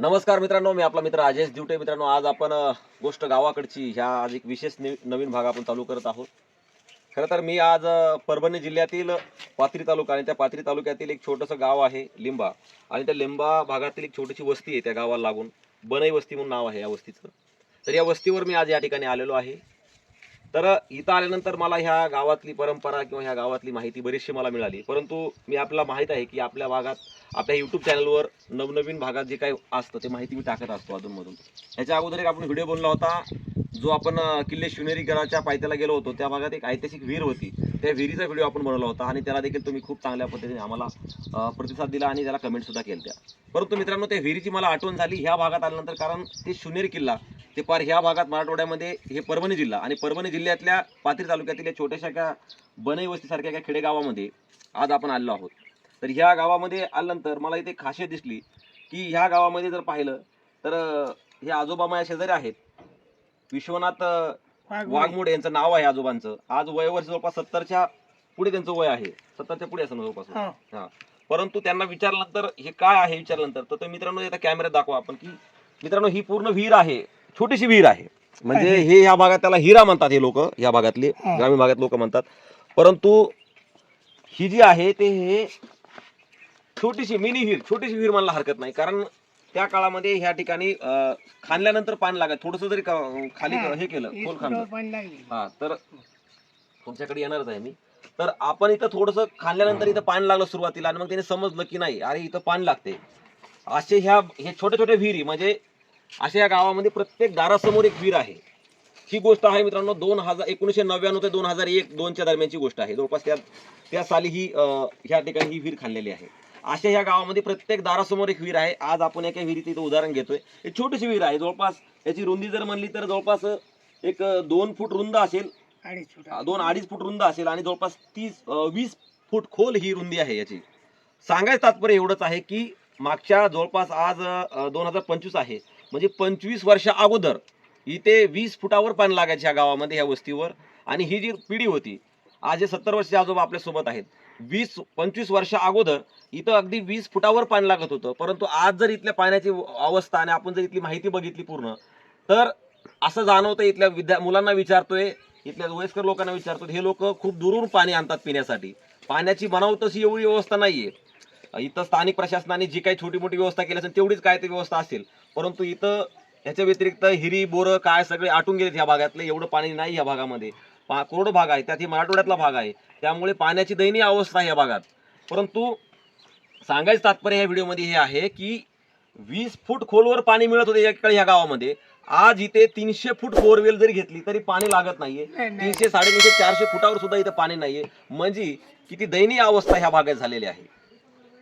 नमस्कार मित्रांनो मी आपला मित्र राजेश दिवटे. मित्रांनो आज आपण गोष्ट गावाकडची ह्या आज एक विशेष नवीन भाग आपण चालू करत आहोत. खरं तर मी आज परभणी जिल्ह्यातील पाथरी तालुका आणि त्या पाथरी तालुक्यातील एक छोटंसं गाव आहे लिंबा. आणि त्या लिंबा भागातील एक छोटीशी वस्ती आहे त्या गावाला लागून. बनई वस्ती म्हणून नाव आहे या वस्तीचं. तर या वस्तीवर मी आज या ठिकाणी आलेलो आहे. तर इथं आल्यानंतर मला ह्या गावातली परंपरा किंवा ह्या गावातली माहिती बरीचशी मला मिळाली. परंतु मी आपल्याला माहीत आहे की आपल्या भागात आपल्या यूट्यूब चॅनलवर नवनवीन भागात जे काही असतं ते माहिती मी टाकत असतो अधूनमधून. ह्याच्या अगोदर एक आपण व्हिडिओ बनला होता जो आपण किल्ले शिवनेरी गडाच्या पायथ्याला गेलो होतो. त्या भागात एक ऐतिहासिक विहीर होती. त्या विहिरीचा व्हिडिओ आपण बनवला होता आणि त्याला देखील तुम्ही खूप चांगल्या पद्धतीने आम्हाला प्रतिसाद दिला आणि त्याला कमेंटसुद्धा केल्या परंतु मित्रांनो त्या विहिरीची मला आठवण झाली. ह्या भागात आल्यानंतर कारण ते शिवनेरी किल्ला ते पार ह्या भागात मराठवाड्यामध्ये हे परभणी जिल्हा आणि परभणी जिल्ह्यातल्या पाथरी तालुक्यातील या छोट्याशा काय बनई वस्तीसारख्या एका खेडेगावामध्ये आज आपण आलेलो आहोत. तर ह्या गावामध्ये आल्यानंतर मला इथे खासियत दिसली की ह्या गावामध्ये जर पाहिलं तर हे आजोबा माझ्या शेजारी आहेत. विश्वनाथ वाघमोडे यांचं नाव आहे आजोबांचं. आज वय वर्ष जवळपास सत्तरच्या पुढे त्यांचं वय आहे. सत्तरच्या पुढे असं जवळपास. हा. हा. परंतु त्यांना विचारल्यानंतर हे काय आहे विचारल्यानंतर तर ते मित्रांनो आता कॅमेऱ्यात दाखवा आपण की मित्रांनो ही पूर्ण विहीर आहे. छोटीशी विहीर आहे. म्हणजे. हे ह्या भागात त्याला हिरा म्हणतात हे लोक ह्या भागातले हा. ग्रामीण भागात लोक म्हणतात. परंतु ही जी आहे ते हे छोटीशी मिनी विहीर छोटीशी विहीर म्हणला हरकत नाही. कारण त्या काळामध्ये ह्या ठिकाणी अं, खाणल्यानंतर पाणी लागत. थोडस जरी का- खाली हा. हे केलं खोल खाणलं पाणी लागली हा तर तुमच्याकडे येणारच आहे मी. तर आपण इथं थोडस खाल्ल्यानंतर इथं पाणी लागलं सुरुवातीला आणि मग त्याने समजलं की नाही अरे इथं पाणी लागते. असे ह्या हे छोट्या छोट्या विहिरी म्हणजे अशा या गावामध्ये प्रत्येक दारासमोर एक विहीर आहे. ही गोष्ट आहे मित्रांनो दोन हजार एकोणीसशे नव्याण्णव ते दोन हजार एक दोनच्या दरम्यानची गोष्ट आहे. जवळपास त्या त्या साली ही अं, ह्या ठिकाणी ही विहीर खाल्लेली आहे. अशा ह्या गावामध्ये प्रत्येक दारासमोर एक विहीर आहे. आज आपण एका विहिरीचं इथं उदाहरण घेतोय. एक छोटीशी विहीर आहे. जवळपास याची रुंदी जर म्हणली तर जवळपास एक दोन फूट रुंद असेल. दोन अडीच फूट रुंद असेल आणि जवळपास तीस वीस फूट खोल ही रुंदी आहे याची. सांगायचं तात्पर्य एवढंच आहे की मागच्या जवळपास आज दोन हजार पंचवीस आहे. म्हणजे पंचवीस वर्षा अगोदर इथे वीस फुटावर पाणी लागायचे या गावामध्ये या वस्तीवर. आणि ही जी पिढी होती आज हे सत्तर वर्षाचे आजोबा आपल्यासोबत आहेत. वीस पंचवीस वर्षा अगोदर इथं अगदी वीस फुटावर पाणी लागत होतं. परंतु आज जर इथल्या पाण्याची अवस्था आणि आपण जर इथली माहिती बघितली पूर्ण तर असं जाणवतं इथल्या विद्या मुलांना विचारतोय इथल्या वयस्कर लोकांना विचारतो हे लोक खूप दुरून पाणी आणतात पिण्यासाठी. पाण्याची बनाव तशी एवढी व्यवस्था नाहीये. इथं स्थानिक प्रशासनाने जी काही छोटी मोठी व्यवस्था केली असेल तेवढीच काय ती व्यवस्था असेल. परंतु इथं ह्याच्या व्यतिरिक्त हिरी बोरं काय सगळे आटून गेलेत ह्या भागातले एवढं पाणी नाही ह्या भागामध्ये. पा कोरड भाग आहे त्यात ही मराठवाड्यातला भाग आहे. त्यामुळे पाण्याची दयनीय अवस्था आहे या भागात. परंतु सांगायचं तात्पर्य ह्या व्हिडिओमध्ये हे आहे की वीस फूट खोलवर पाणी मिळत होते एकाकडे ह्या गावामध्ये. आज इथे तीनशे फूट बोरवेल जरी घेतली तरी पाणी लागत नाहीये. नाही, नाही. तीनशे साडेतीनशे चारशे फुटावर सुद्धा इथं पाणी नाहीये. म्हणजे किती दयनीय अवस्था ह्या भागात झालेली आहे.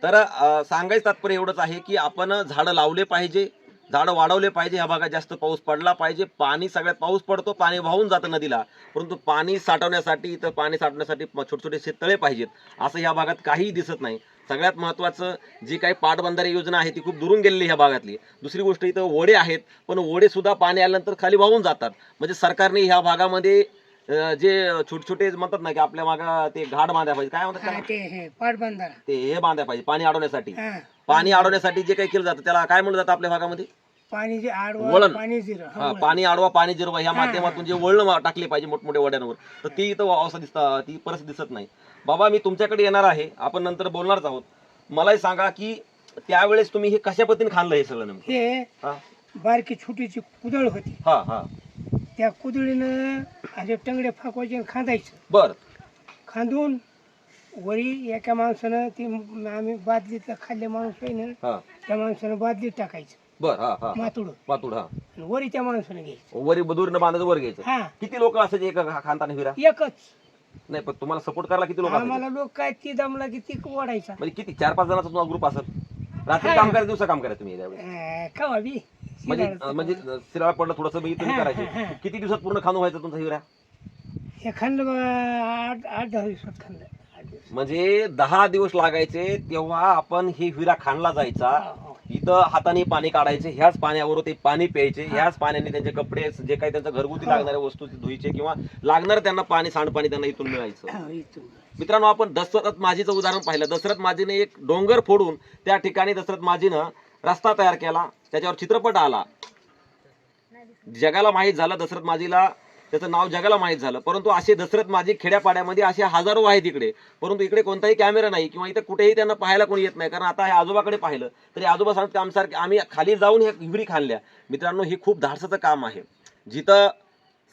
तर सांगायचं तात्पर्य एवढंच आहे की आपण झाडं लावले पाहिजे. झाडं वाढवले पाहिजे. ह्या भागात जास्त पाऊस पडला पाहिजे. पाणी सगळ्यात पाऊस पडतो पाणी वाहून जातं नदीला. परंतु पाणी साठवण्यासाठी इथं पाणी साठवण्यासाठी छोटे छोटे शेततळे पाहिजेत. असं ह्या भागात काहीही दिसत नाही. सगळ्यात महत्त्वाचं जी काही पाटबंधारे योजना आहे ती खूप दुरून गेलेली ह्या भागातली. दुसरी गोष्ट इथं ओढे आहेत. पण ओढेसुद्धा पाणी आल्यानंतर खाली वाहून जातात. म्हणजे सरकारने ह्या भागामध्ये अं, जे छोटे छोटे म्हणतात ना की आपल्या मागा ते घाट बांधायला पाहिजे. काय म्हणतात हा, त्याला? ते हे पाटबंधारा ते हे बांधायला पाहिजे पाणी अडवण्यासाठी. हा पाणी अडवण्यासाठी जे काही केलं जातं त्याला काय म्हणलं जातं आपल्या भागामध्ये? पाणी जे आडवा वळण. पाणी जिरं हा, हा, वळण. पाणी आडवा पाणी जिरवा ह्या. माध्यमातून जे वळण मा- टाकले पाहिजे मोठमोठ्या वड्यांवर तर ती इथं अवस्था दिसता ती परिस्थिती दिसत नाही. बाबा मी तुमच्याकडे येणार आहे. आपण नंतर बोलणारच आहोत. मलाही सांगा की त्यावेळेस तुम्ही हे कशा पद्धतीने खाल्लं हे सगळं नेमकं? हे हा. बारकी छोटीची कुदळ होती. हा हा. त्या कुदळीनं असे टंगडे फाकवायचे आणि खांदायचं. बर. खांदून वरी एका माणसानं ती आम्ही बादलीत खाल्ले माणूस आहे ना हा. त्या माणसानं बादलीत टाकायचं. बर हा हा. मातुड. हा. आणि वरी त्या माणसानं घ्यायचं. वरी बदुरीनं बांधायचं वर घ्यायचं. हा. किती लोक असायचे एका खा- खानताना फिरा एकच. नाही पण तुम्हाला सपोर्ट करायला किती लोक असायचे? आम्हाला लोक काय ती दमला की ती ओढायचा. म्हणजे किती चार पाच जणांचा तुम्हाला ग्रुप असेल? रात्री. काम करायचं दिवसा काम करायचं तुम्ही त्यावेळेस अं, कवा बी. म्हणजे म्हणजे. सिराळ पडलं थोडंसं मी तुम्ही करायचे. किती दिवसात पूर्ण खाणं व्हायचं तुमचा हिरा हे खाल्लं आठ आठ दहा दिवसात खाल्लं म्हणजे दहा दिवस लागायचे तेव्हा आपण ही हिरा खाणला जायचा हो, हो. इथं हाताने पाणी काढायचे ह्याच पाण्यावर ते पाणी प्यायचे ह्याच पाण्याने त्यांचे कपडे जे काही त्यांचं घरगुती हो. लागणाऱ्या वस्तू ते धुईचे किंवा लागणार त्यांना पाणी सांडपाणी त्यांना इथून मिळायचं. मित्रांनो आपण दशरथ माझीचं उदाहरण पाहिलं दशरथ माझीने एक डोंगर फोडून त्या ठिकाणी दशरथ माझीनं रस्ता तयार केला त्याच्यावर चित्रपट आला. जगाला माहीत झालं दशरथ माझीला त्याचं नाव जगाला माहीत झालं. परंतु असे दशरथ माझी खेड्यापाड्यामध्ये असे हजारो आहेत इकडे. परंतु इकडे कोणताही कॅमेरा नाही किंवा इथं कुठेही त्यांना पाहायला कोणी येत नाही. कारण आता हे आजोबाकडे पाहिलं तरी आजोबा सांगते आमसारखे आम्ही खाली जाऊन ह्या हिवरी खाल्ल्या. मित्रांनो हे खूप धाडसाचं काम आहे. जिथं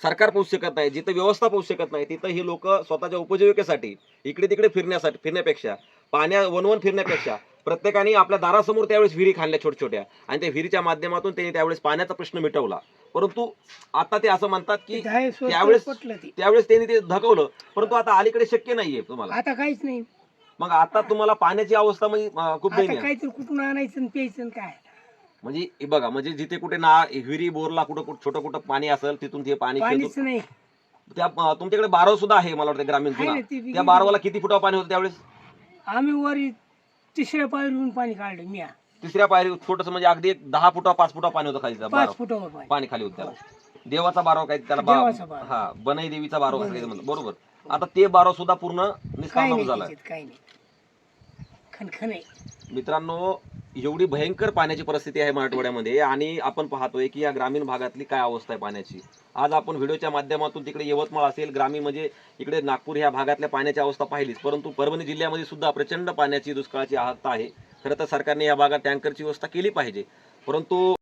सरकार पोहोचू शकत नाही जिथं व्यवस्था पोहोचू शकत नाही तिथं ही लोक स्वतःच्या उपजीविकेसाठी इकडे तिकडे फिरण्यासाठी फिरण्यापेक्षा पाण्या वनवन फिरण्यापेक्षा प्रत्येकाने आपल्या दारासमोर त्यावेळेस विहिरी खाल्ल्या छोट्या छोट्या आणि त्या विहिरीच्या माध्यमातून त्यांनी त्यावेळेस पाण्याचा प्रश्न मिटवला. परंतु आता ते असं म्हणतात की त्यावेळेस- त्यावेळेस त्यांनी ते धकवलं. परंतु आता अलीकडे शक्य नाहीये तुम्हाला. आता काहीच नाही. मग आता तुम्हाला पाण्याची अवस्था म्हणजे खूप. काहीतरी कुठून आणायचं आणि प्यायचं काय? म्हणजे हे बघा म्हणजे जिथे कुठे ना विहिरी बोरला कुठं कुठं छोटं कुठं पाणी असेल तिथून ते पाणी पाणीच खेचून- नाही. त्या तुमच्याकडे बारव सुद्धा आहे मला वाटतं ग्रामीण जुना त्या बारवाला किती फुटावर पाणी होतं त्यावेळेस? आम्ही वरी तिसऱ्या पायरीहून पाणी काढलं मी तिसऱ्या पायरी छोटस म्हणजे अगदी एक दहा फुटा पाच फुटा पाणी होतं खाली पाच फुटावर पाणी. पाणी खाली होतं त्याला. देवाचा बारव काय त्याला बा- देवाचा बारव. हा बनई देवीचा म्हणतात. देवी. बरोबर आता ते बारव सुद्धा पूर्ण काही निष्काम नाही झाला त्याच्यात काही नाही. खनखन आहे. मित्रांनो एवढी भयंकर पाण्याची परिस्थिती आहे मराठवाड्यामध्ये आणि आपण पाहतोय की या ग्रामीण भागातली काय अवस्था आहे पाण्याची. आज आपण व्हिडिओच्या माध्यमातून तिकडे यवतमाळ असेल ग्रामीण म्हणजे इकडे नागपूर ह्या भागातल्या पाण्याची अवस्था पाहिलीच. परंतु परभणी जिल्ह्यामध्ये सुद्धा प्रचंड पाण्याची दुष्काळाची आहत्ता आहे. खरं तर सरकारने या भागात टँकरची व्यवस्था केली पाहिजे. परंतु